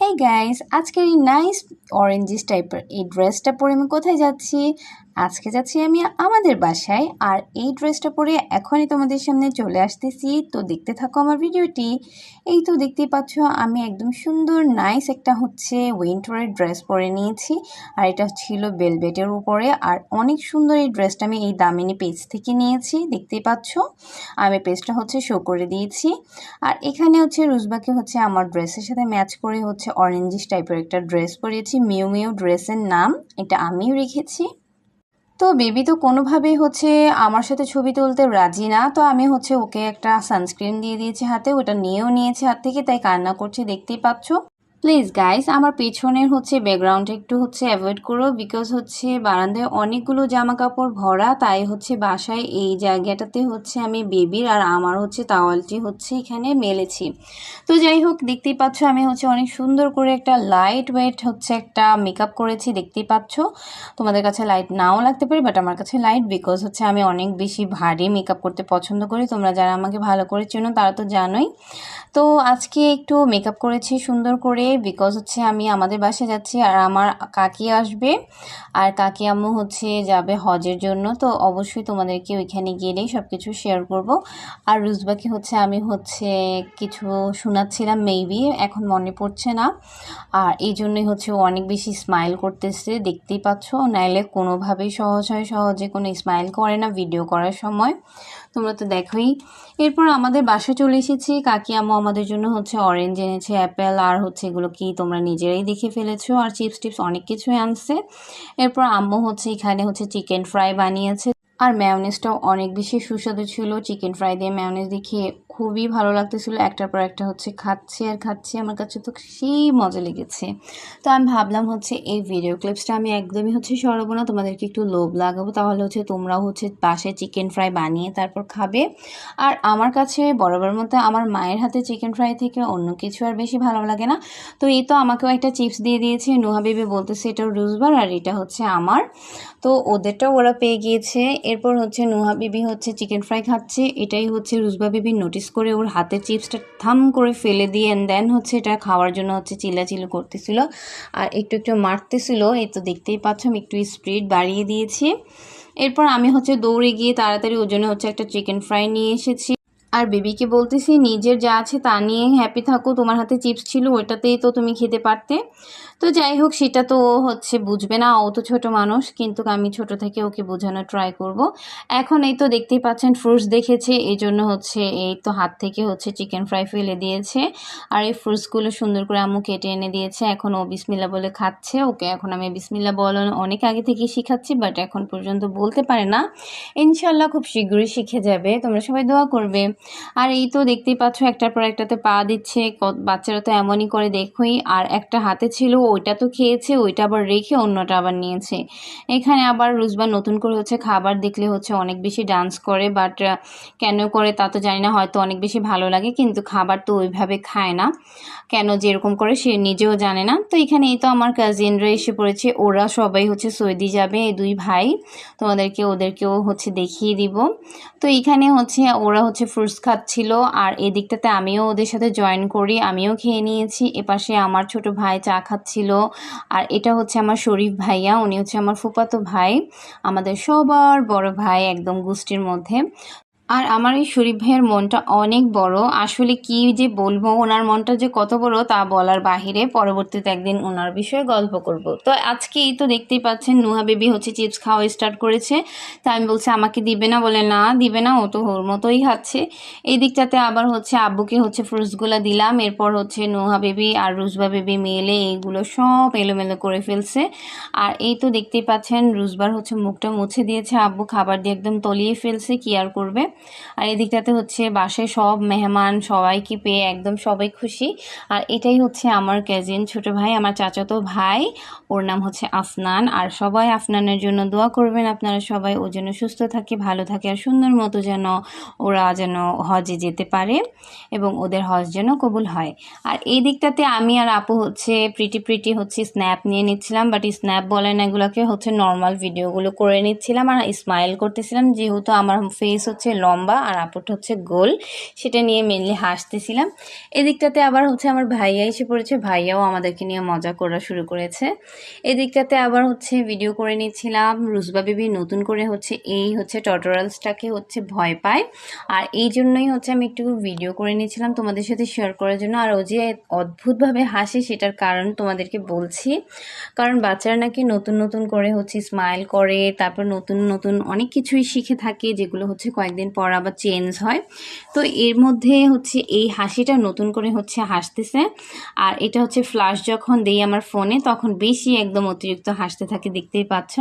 Hey guys আজকের এই nice orangish টাইপের এই ড্রেসটা পরে আমি কোথায় যাচ্ছি? আজকে যাচ্ছি আমি আমাদের বাসায় আর এই ড্রেসটা পরে এখনই তোমাদের সামনে চলে আসতেছি। তো দেখতে থাকো আমার ভিডিওটি। এই তো দেখতেই পাচ্ছ, আমি একদম সুন্দর নাইস একটা হচ্ছে উইন্টারের ড্রেস পরে নিয়েছি। আর এটা ছিল বেলবেটের উপরে। আর অনেক সুন্দর এই ড্রেসটা আমি এই দামিনী পেজ থেকে নিয়েছি, দেখতেই পাচ্ছ। আমি পেজটা হচ্ছে শো করে দিয়েছি। আর এখানে হচ্ছে রুজবাকে হচ্ছে আমার ড্রেসের সাথে ম্যাচ করে হচ্ছে অরেঞ্জিস টাইপের একটা ড্রেস পরিয়েছি মিউ মিউ ড্রেসের নাম, এটা আমিও রেখেছি। তো বেবি তো কোনোভাবেই হচ্ছে আমার সাথে ছবি তুলতে রাজি না। তো আমি হচ্ছে ওকে একটা সানস্ক্রিন দিয়ে দিয়েছি হাতে, ওটা নিয়েও নিয়েছে হাত থেকে, তাই কান্না করছে, দেখতেই পাচ্ছ। প্লিজ গাইস আমার পেছনের হচ্ছে ব্যাকগ্রাউন্ড একটু হচ্ছে অ্যাভয়েড করো বিকজ হচ্ছে বারান্দায় অনেকগুলো জামা কাপড় ভরা, তাই হচ্ছে বাসায় এই জায়গাটাতে হচ্ছে আমি বেবির আর আমার হচ্ছে তাওয়ালটি হচ্ছে এখানে মেলেছি। তো যাই হোক, দেখতেই পাচ্ছ আমি হচ্ছে অনেক সুন্দর করে একটা লাইট ওয়েট হচ্ছে একটা মেকআপ করেছি, দেখতেই পাচ্ছ। তোমাদের কাছে লাইট নাও লাগতে পারে বাট আমার কাছে লাইট বিকজ হচ্ছে আমি অনেক বেশি ভারী মেকআপ করতে পছন্দ করি। তোমরা যারা আমাকে ভালো করে চেনো, তারা তো জানোই। তো আজকে একটু মেকআপ করেছি সুন্দর করে বিকজ হচ্ছে আমি আমাদের বাসায় যাচ্ছি আর আমার কাকি আসবে। আর কাকি আম্মু হচ্ছে যাবে হজের জন্য, তো অবশ্যই তোমাদেরকে ওইখানে গেলেই সব কিছু শেয়ার করব। আর রুজবাকে হচ্ছে আমি হচ্ছে কিছু শোনাচ্ছিলাম মেবি এখন মনে পড়ছে না। আর এই জন্যই হচ্ছে অনেক বেশি স্মাইল করতেছে, দেখতেই পাচ্ছ। নাইলে কোনোভাবেই সহজ হয়, সহজে কোনো স্মাইল করে না ভিডিও করার সময়। তোমরা তো দেখোই। এরপর আমাদের বাসায় চলে এসেছি। কাকি আম্মু আমাদের জন্য হচ্ছে অরেঞ্জ এনেছে অ্যাপেল আর হচ্ছে এগুলো কি তোমরা নিজেরাই দেখে ফেলেছো? আর চিপস টিপস অনেক কিছুই আনছে। এরপর আম্মু হচ্ছে এখানে হচ্ছে চিকেন ফ্রাই বানিয়েছে। আর ম্যাওনেজটাও অনেক বেশি সুস্বাদু ছিল। চিকেন ফ্রাই দিয়ে ম্যাওনেজ দেখিয়ে খুবই ভালো লাগতেছিল। একটার পর একটা হচ্ছে খাচ্ছে আর খাচ্ছে। আমার কাছে তো সেই মজা লেগেছে। তো আমি ভাবলাম হচ্ছে এই ভিডিও ক্লিপসটা আমি একদমই হচ্ছে সরাবো না। তোমাদেরকে একটু লোভ লাগাবো। তাহলে হচ্ছে তোমরাও হচ্ছে বাসায় চিকেন ফ্রাই বানিয়ে তারপর খাবে। আর আমার কাছে বরাবর মতো আমার মায়ের হাতে চিকেন ফ্রাই থেকে অন্য কিছু আর বেশি ভালো লাগে না। তো এই তো আমাকেও একটা চিপস দিয়ে দিয়েছে। নুহা বেবি বলতেছে এটা রুজবার আর এটা হচ্ছে আমার। তো ওদেরটাও ওরা পেয়ে গিয়েছে। এরপর হচ্ছে নুহা বিবি হচ্ছে চিকেন ফ্রাই খাচ্ছে। এটাই হচ্ছে রুজবা বিবি নোটিস করে ওর হাতের চিপসটা থাম করে ফেলে দিয়ে অ্যান্ড দেন হচ্ছে এটা খাওয়ার জন্য হচ্ছে চিল্লাচিল করতেছিল। আর একটু একটু মারতেছিল এই তো দেখতেই পাচ্ছ আমি একটু স্পিড বাড়িয়ে দিয়েছি। এরপর আমি হচ্ছে দৌড়ে গিয়ে তাড়াতাড়ি ওর জন্য হচ্ছে একটা চিকেন ফ্রাই নিয়ে এসেছি। আর বেবিকে বলতেছি, নিজের যা আছে তা নিয়ে হ্যাপি থাকো। তোমার হাতে চিপস ছিল, ওইটাতেই তো তুমি খেতে পারতে। তো যাই হোক, সেটা তো হচ্ছে বুঝবে না, ও তো ছোটো মানুষ, কিন্তু আমি ছোট থেকে ওকে বোঝানোর ট্রাই করব। এখন এই তো দেখতেই পাচ্ছেন ফ্রুটস দেখেছে এই জন্য হচ্ছে এই তো হাত থেকে হচ্ছে চিকেন ফ্রাই ফেলে দিয়েছে। আর এই ফ্রুটসগুলো সুন্দর করে আম্মু কেটে এনে দিয়েছে। এখন ও বিসমিল্লা বলে খাচ্ছে, ওকে এখন আমি বিসমিল্লা বল অনেক আগে থেকে শিখাচ্ছি বাট এখন পর্যন্ত বলতে পারে না। ইনশাল্লাহ খুব শীঘ্রই শিখে যাবে। তোমরা সবাই দোয়া করবে। আর এই তো দেখতেই পাচ্ছ একটার পর একটাতে পা দিচ্ছে বাচ্চারা তো এমনই করে দেখোই। আর একটা হাতে ছিল, ওইটা তো খেয়েছে, ওইটা আবার রেখে অন্যটা আবার নিয়েছে। এখানে আবার রুজবা নতুন করে হচ্ছে খাবার দেখলে হচ্ছে অনেক বেশি ডান্স করে বাট কেন করে তা তো জানি না, হয়তো অনেক বেশি ভালো লাগে, কিন্তু খাবার তো ওইভাবে খায় না। কেন যেরকম করে সে নিজেও জানে না। তো এখানে এই তো আমার কাজিনরা এসে পড়েছে, ওরা সবাই হচ্ছে সৌদি যাবে, এই দুই ভাই। তোমাদেরকে ওদেরকেও হচ্ছে দেখিয়ে দিব। তো এখানে হচ্ছে ওরা হচ্ছে ফ্রুটস খাচ্ছিল আর এদিকটাতে আমিও ওদের সাথে জয়েন করি, আমিও খেয়ে নিয়েছি। এপাশে আমার ছোট ভাই চা খাচ্ছিল আর এটা হচ্ছে আমার শরীফ ভাইয়া, উনি হচ্ছে আমার ফুপাতো ভাই, আমাদের সবার বড় ভাই একদম গোষ্ঠীর মধ্যে। আর আমার এই শরীফ ভাইয়ের মনটা অনেক বড়। আসলে কি যে বলব, ওনার মনটা যে কত বড় তা বলার বাহিরে পরবর্তীতে একদিন ওনার বিষয়ে গল্প করব। তো আজকে এই তো দেখতেই পাচ্ছেন, নুহা বেবি হচ্ছে চিপস খাওয়া স্টার্ট করেছে। তা আমি বলছি, আমাকে দিবে না? বলে, না, দিবে না, ও তো ওর মতোই খাচ্ছে। এই দিকটাতে আবার হচ্ছে আব্বুকে হচ্ছে ফ্রুটসগুলো দিলাম। এরপর হচ্ছে নুহা বেবি আর রুজবা বেবি মেলে এইগুলো সব এলোমেলো করে ফেলছে। আর এই তো দেখতেই পাচ্ছেন, রুজবার হচ্ছে মুখটা মুছে দিয়েছে আব্বু, খাবার দিয়ে একদম তলিয়ে ফেলছে, কি আর করবে? আর এদিকটাতে হচ্ছে বাসায় সব মেহমান সবাইকে পেয়ে একদম সবাই খুশি। আর এটাই হচ্ছে আমার ক্যাজিন ছোট ভাই, আমার চাচাতো ভাই। ওর নাম হচ্ছে আফনান। আর সবাই আফনানের জন্য দোয়া করবেন। আপনারা সবাই ও যেন সুস্থ থাকে, ভালো থাকে আর সুন্দর মতো যেন ওরা যেন হজে যেতে পারে এবং ওদের হজ যেন কবুল হয়। আর এই দিকটাতে আমি আর আপু হচ্ছে প্রিটি প্রিটি হচ্ছে স্ন্যাপ নিয়ে নিচ্ছিলাম বাট স্ন্যাপ বলেন এগুলোকে, হচ্ছে নর্মাল ভিডিওগুলো করে নিচ্ছিলাম আর স্মাইল করতেছিলাম। যেহেতু আমার ফেস হচ্ছে লম্বা আর আপুরটা হচ্ছে গোল। সেটা নিয়ে মেনলি হাসতেছিলাম। এদিকটাতে আবার হচ্ছে আমার ভাইয়া এসে পড়েছে। ভাইয়াও আমাদেরকে নিয়ে মজা করা শুরু করেছে। এদিকটাতে আবার হচ্ছে ভিডিও করে নিচ্ছিলাম। রুজবা বেবি নতুন করে হচ্ছে এই হচ্ছে টটোরালসটাকে হচ্ছে ভয় পায়। আর এই জন্যই হচ্ছে আমি একটু ভিডিও করে নিয়েছিলাম তোমাদের সাথে শেয়ার করার জন্য। আর ও যে অদ্ভুতভাবে হাসে সেটার কারণ তোমাদেরকে বলছি। কারণ বাচ্চারা নাকি নতুন নতুন করে হচ্ছে স্মাইল করে, তারপর নতুন নতুন অনেক কিছুই শিখে থাকে, যেগুলো হচ্ছে কয়েকদিন পর আবার চেঞ্জ হয়। তো এর মধ্যে হচ্ছে এই হাসিটা নতুন করে হচ্ছে হাসতেছে। আর এটা হচ্ছে ফ্লাশ যখন দেই আমার ফোনে তখন বেশি একদম অতিরিক্ত হাসতে থাকে, দেখতেই পাচ্ছ।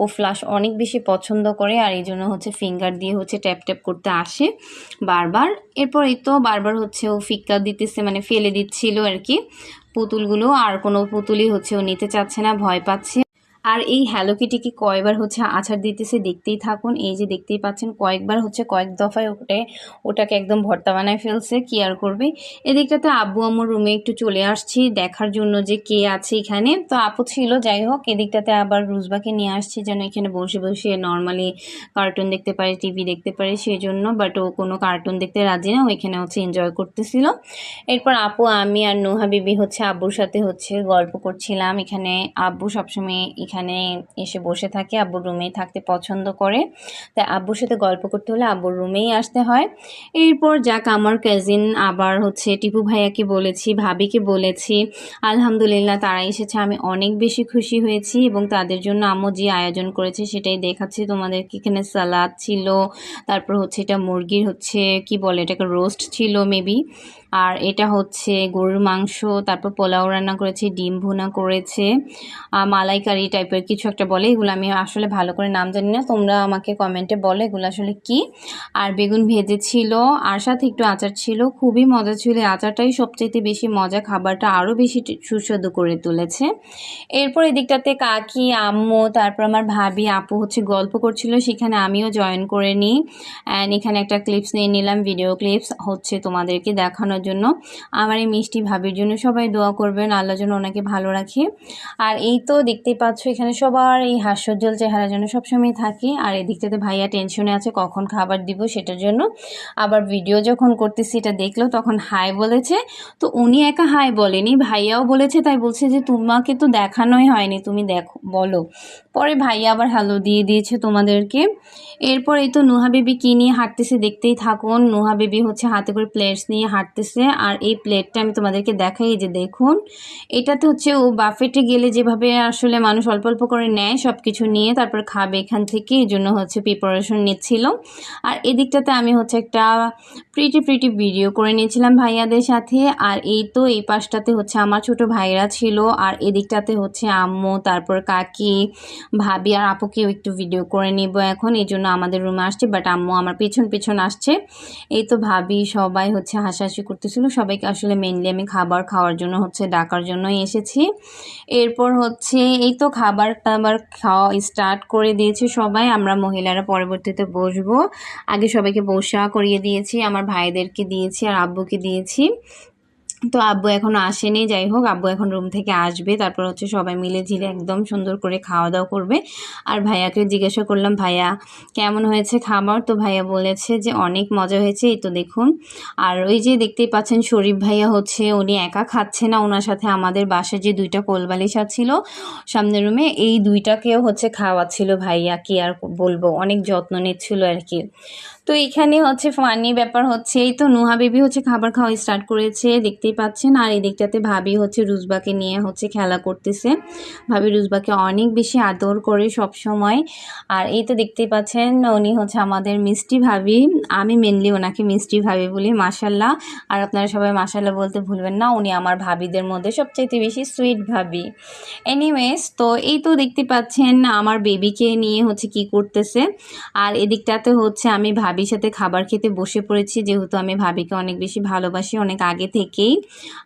ও ফ্লাশ অনেক বেশি পছন্দ করে আর এই জন্য হচ্ছে ফিঙ্গার দিয়ে হচ্ছে ট্যাপ ট্যাপ করতে আসে বারবার। এরপর এই তো বারবার হচ্ছে ও ফিক্কা দিতেছে মানে ফেলে দিচ্ছিল আর কি। পুতুলগুলো আর কোনো পুতুলই হচ্ছে ও নিতে চাচ্ছে না, ভয় পাচ্ছে। আর এই হ্যালো কিটিকে কয়বার হচ্ছে আছাড় দিতেছে দেখতেই থাকুন। এই যে দেখতেই পাচ্ছেন, কয়েকবার হচ্ছে কয়েক দফায় ওটে, ওটাকে একদম ভর্তা বানায় ফেলছে, কি আর করবে? এদিকটাতে আব্বু আমার রুমে একটু চলে আসছি, দেখার জন্য যে কে আছে এখানে। তো আপু ছিল, যাই হোক, এদিকটাতে আবার রুজবাকে নিয়ে আসছি, যেন এখানে বসে বসে নর্মালি কার্টুন দেখতে পারে টিভি দেখতে পারে সেই জন্য বাট ও কোনো কার্টুন দেখতে রাজি না ওইখানে হচ্ছে এনজয় করতেছিল। এরপর আপু, আমি আর নোহা বিবি হচ্ছে আব্বুর সাথে হচ্ছে গল্প করছিলাম। এখানে আব্বু সবসময় এখানে এসে বসে থাকে, আব্বুর রুমেই থাকতে পছন্দ করে। তাই আব্বুর সাথে গল্প করতে হলে আব্বুর রুমেই আসতে হয়। এরপর যাক, আমার কাজিন আবার হচ্ছে টিপু ভাইয়াকে বলেছি, ভাবিকে বলেছি। আলহামদুলিল্লাহ তারা এসেছে, আমি অনেক বেশি খুশি হয়েছি এবং তাদের জন্য আম্মু যে আয়োজন করেছে সেটাই দেখাচ্ছি। তোমাদেরকে এখানে সালাদ ছিল, তারপর হচ্ছে এটা মুরগির হচ্ছে, কি বলে এটাকে রোস্ট ছিল মেবি আর এটা হচ্ছে গরুর মাংস, তারপর পোলাও রান্না করেছে, ডিম ভুনা করেছে মালাইকারি টাইপের কিছু একটা বলে, এগুলো আমি আসলে ভালো করে নাম জানি না, তোমরা আমাকে কমেন্টে বলো এগুলো আসলে কি। আর বেগুন ভেজে ছিল, আর সাথে একটু আচার ছিল, খুবই মজা ছিল আচারটাই সবচেয়ে বেশি মজা, খাবারটা আরও বেশি সুস্বাদু করে তুলেছে। এরপর এদিকটাতে কাকি, আম্মু, তারপর আমার ভাবি, আপু হচ্ছে গল্প করছিল, সেখানে আমিও জয়েন করে নিই। অ্যান্ড এখানে একটা ক্লিপস নিয়ে নিলাম ভিডিও ক্লিপস হচ্ছে তোমাদেরকে দেখানোর জন্য। আমার এই মিষ্টি ভাবির জন্য সবাই দোয়া করবেন, আল্লাহ যেন ওনাকে ভালো রাখে। আর এই তো দেখতেই পাচ্ছ এখানে সবার এই হাস্যজ্জ্বল চেহারা যেন সবসময় থাকে। আর এদিকটাতে ভাইয়া টেনশনে আছে, কখন খাবার দিব সেটার জন্য। আবার ভিডিও যখন করতেছি এটা দেখল, তখন হাই বলেছে। তো উনি একা হাই বলেনি, ভাইয়াও বলেছে, তাই বলছে যে তোমাকে তো দেখানোই হয়নি, তুমি দেখো, বলো। পরে ভাইয়া আবার হ্যালো দিয়ে দিয়েছে তোমাদেরকে। এরপর এই তো নুহা বেবি কী নিয়ে হাঁটতেছে দেখতেই থাকুন। নুহা বেবি হচ্ছে হাতে করে প্লেটস নিয়ে হাঁটতেছে। আর এই প্লেটটা আমি তোমাদেরকে দেখাই যে দেখুন। এটাতে হচ্ছে ও বাফেটে গেলে যেভাবে আসলে মানুষ অল্প অল্প করে নেয় সব কিছু নিয়ে তারপর খাবে এখান থেকে, এই জন্য হচ্ছে প্রিপারেশন নিচ্ছিল। আর এদিকটাতে আমি হচ্ছে একটা প্রিটি প্রিটি ভিডিও করে নিয়েছিলাম ভাইয়াদের সাথে, আর এই তো এই পাশটাতে হচ্ছে আমার ছোট ভাইরা ছিল, আর এদিকটাতে হচ্ছে আম্মু, তারপর কাকি, ভাবি আর আপুকেও একটু ভিডিও করে নিব এখন, এই জন্য আমাদের রুমে আসছে বাট আম্মু আমার পেছন পেছন আসছে। এই তো ভাবি সবাই হচ্ছে হাসাহাসি করতেছিল। সবাইকে আসলে মেনলি আমি খাবার খাওয়ার জন্য হচ্ছে ডাকার জন্যই এসেছি। এরপর হচ্ছে এই তো খাবার টাবার খাওয়া স্টার্ট করে দিয়েছি সবাই। আমরা মহিলারা পরবর্তীতে বসবো। আগে সবাইকে বসা করিয়ে দিয়েছি। আমার ভাইদেরকে দিয়েছি আর আব্বুকে দিয়েছি। তো আব্বু এখনও আসেনি, যাই হোক, আব্বু এখন রুম থেকে আসবে। তারপর হচ্ছে সবাই মিলে ঝিলে একদম সুন্দর করে খাওয়া দাওয়া করবে। আর ভাইয়াকে জিজ্ঞাসা করলাম, ভাইয়া, কেমন হয়েছে খাবার? তো ভাইয়া বলেছে যে, অনেক মজা হয়েছে, এই তো দেখুন। আর ওই যে দেখতেই পাচ্ছেন শরীফ ভাইয়া হচ্ছে, উনি একা খাচ্ছে না ওনার সাথে আমাদের বাসায় যে দুইটা কোলবালিশা ছিল সামনের রুমে এই দুইটাকেও হচ্ছে খাওয়াচ্ছিল ভাইয়া, কি আর বলব, অনেক যত্ন নিচ্ছিল আর কি। তো এখানে হচ্ছে ফানি ব্যাপার হচ্ছে, এই তো নুহা বেবি হচ্ছে খাবার খাওয়া স্টার্ট করেছে দেখতেই পাচ্ছেন। আর এই দিকটাতে ভাবি হচ্ছে রুজবাকে নিয়ে হচ্ছে খেলা করতেছে। ভাবি রুজবাকে অনেক বেশি আদর করে সব সময় আর এই তো দেখতেই পাচ্ছেন, উনি হচ্ছে আমাদের মিষ্টি ভাবি। আমি মেনলি ওনাকে মিষ্টি ভাবি বলি মাসাল্লাহ আর আপনারা সবাই মাসাল্লাহ বলতে ভুলবেন না, উনি আমার ভাবিদের মধ্যে সবচাইতে বেশি সুইট ভাবি। এনিওয়েজ তো এই তো দেখতে পাচ্ছেন, আমার বেবিকে নিয়ে হচ্ছে কি করতেছে। আর এদিকটাতে হচ্ছে আমি ভাবির সাথে খাবার খেতে বসে পড়েছি, যেহেতু আমি ভাবিকে অনেক বেশি ভালোবাসি, অনেক আগে থেকেই।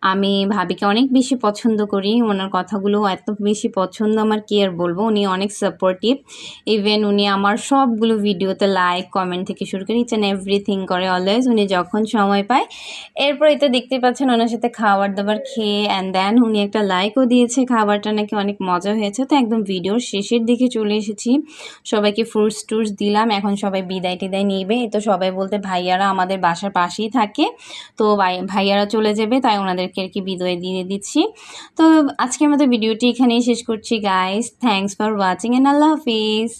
আমি ভাবিকে অনেক বেশি পছন্দ করি, ওনার কথাগুলো এত বেশি পছন্দ আমার, কি আর বলব? উনি অনেক সাপোর্টিভ ইভেন উনি আমার সবগুলো ভিডিওতে লাইক কমেন্ট থেকে শুরু করে ইচ অ্যান্ড এভরিথিং করে অলওয়েজ উনি যখন সময় পায়, এরপর তো দেখতে পাচ্ছেন ওনার সাথে খাবার দাবার খেয়ে অ্যান্ড দেন উনি একটা লাইকও দিয়েছে। খাবারটা নাকি অনেক মজা হয়েছে। তো একদম ভিডিওর শেষের দিকে চলে এসেছি। সবাইকে ফ্রুটস টুটস দিলাম। এখন সবাই বিদায় টিদায় নিবে। তো সবাই বলতে ভাইয়ারা আমাদের বাসার পাশেই থাকে। তো ভাই- ভাইয়ারা চলে যাবে। তাই ওনাদেরকে আর কি বিদায় দিয়ে দিচ্ছি। তো আজকের আমাদের ভিডিওটি এখানেই শেষ করছি guys thanks for watching and Allah Hafiz